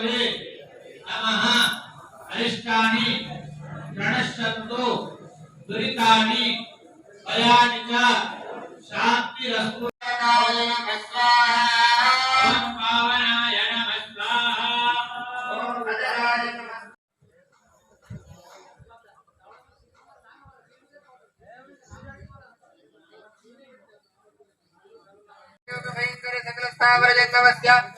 విష్ణవే నమః. అరిష్టాని ప్రణశ్యంతు దురితాని భయాని చ శాంతిరస్తు భయంకర సకల స్థావర స్వాహా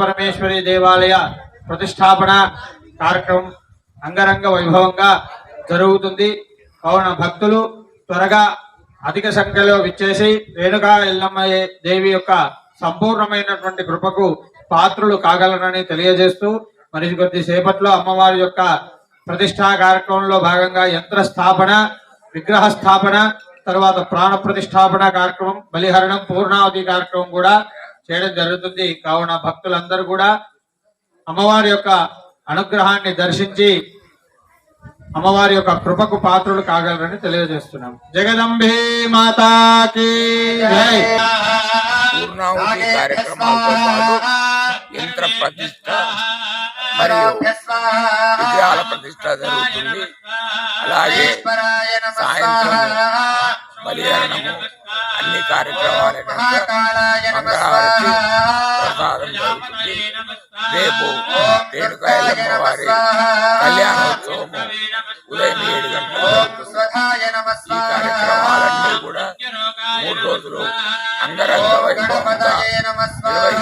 పరమేశ్వరి దేవాలయ ప్రతిష్టాపన కార్యక్రమం అంగరంగ వైభవంగా జరుగుతుంది. కావున భక్తులు త్వరగా అధిక సంఖ్యలో విచ్చేసి రేణుకా ఎల్లమ్మ దేవి యొక్క సంపూర్ణమైనటువంటి కృపకు పాత్రులు కాగలరని తెలియజేస్తూ మరి కొద్ది సేపట్లో అమ్మవారి యొక్క ప్రతిష్టా కార్యక్రమంలో భాగంగా యంత్ర స్థాపన విగ్రహ స్థాపన తర్వాత ప్రాణ ప్రతిష్టాపన కార్యక్రమం బలిహరణం పూర్ణావతి కార్యక్రమం కూడా చేయడం జరుగుతుంది. కావున భక్తులందరూ కూడా అమ్మవారి యొక్క అనుగ్రహాన్ని దర్శించి అమ్మవారి యొక్క కృపకు పాత్రులు కాగలరని తెలియజేస్తున్నాం. జగదంబే మాతాకి పూర్ణావతి కార్యక్రమాలతో పాటు యంత్ర ప్రతిష్ట మరియు విగ్రహాల ప్రతిష్ట జరుగుతుంది. అలాగే సాయంత్రం బలిహరణము అన్ని కార్యక్రమాల మంగళహారతి ప్రసాదం జరుగుతుంది. రేపు రేణుకాయలమ్మ వారి కళ్యాణోత్సవము ఉదయం ఏడు గంటలకు ఈ కార్యక్రమాలన్నీ కూడా మూడు రోజులు అంగరంగ వైభవంగా గణపతయే